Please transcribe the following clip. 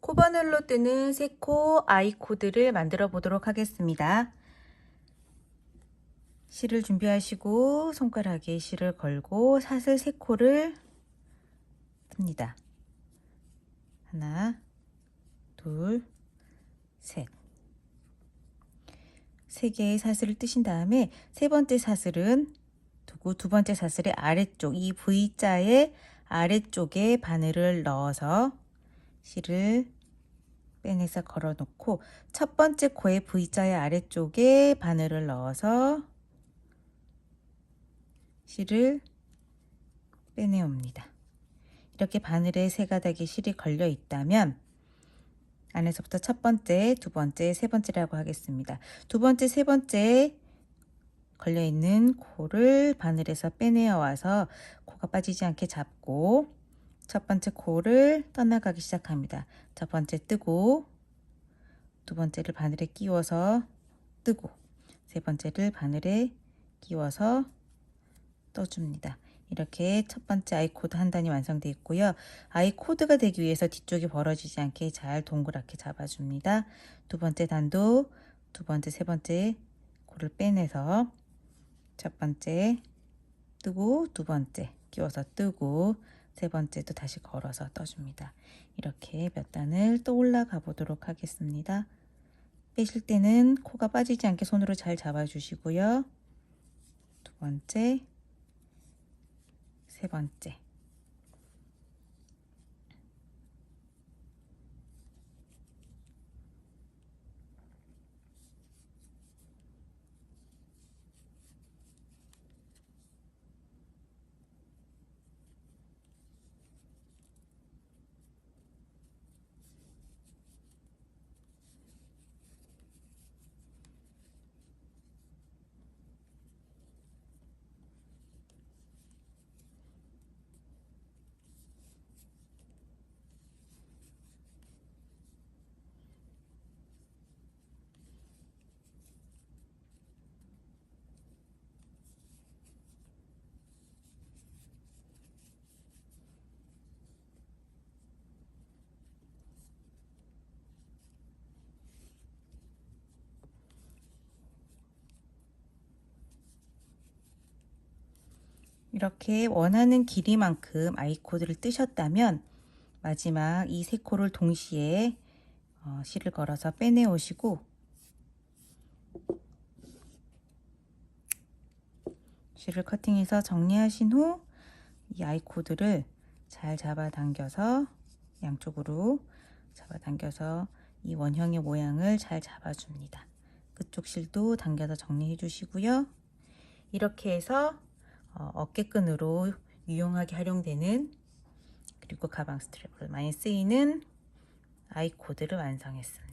코바늘로 뜨는 세코 아이 코드를 만들어 보도록 하겠습니다. 실을 준비하시고 손가락에 실을 걸고 사슬 세 코를 듭니다. 하나, 둘, 셋. 세 개의 사슬을 뜨신 다음에 세 번째 사슬은 두고 두 번째 사슬의 아래쪽 이 V자의 아래쪽에 바늘을 넣어서 실을 빼내서 걸어 놓고 첫 번째 코의 V자의 아래쪽에 바늘을 넣어서 실을 빼내옵니다. 이렇게 바늘에 세 가닥의 실이 걸려 있다면 안에서부터 첫 번째, 두 번째, 세 번째라고 하겠습니다. 두 번째, 세 번째 걸려 있는 코를 바늘에서 빼내어 와서 코가 빠지지 않게 잡고 첫 번째 코를 떠나가기 시작합니다. 첫 번째 뜨고 두 번째를 바늘에 끼워서 뜨고 세 번째를 바늘에 끼워서 떠줍니다. 이렇게 첫 번째 아이 코드 한 단이 완성되어 있고요. 아이 코드가 되기 위해서 뒤쪽이 벌어지지 않게 잘 동그랗게 잡아줍니다. 두 번째 단도, 두 번째, 세 번째 코를 빼내서 첫 번째 뜨고 두 번째 끼워서 뜨고 세 번째도 다시 걸어서 떠줍니다. 이렇게 몇 단을 또 올라가 보도록 하겠습니다. 빼실 때는 코가 빠지지 않게 손으로 잘 잡아주시고요. 두 번째, 세 번째. 이렇게 원하는 길이만큼 아이코드를 뜨셨다면 마지막 이 세 코를 동시에 어, 실을 걸어서 빼내 오시고 실을 커팅해서 정리하신 후 이 아이코드를 잘 잡아당겨서 양쪽으로 잡아당겨서 이 원형의 모양을 잘 잡아줍니다. 그쪽 실도 당겨서 정리해 주시고요. 이렇게 해서 어, 어깨끈으로 유용하게 활용되는 그리고 가방 스트랩으로 많이 쓰이는 아이코드를 완성했습니다.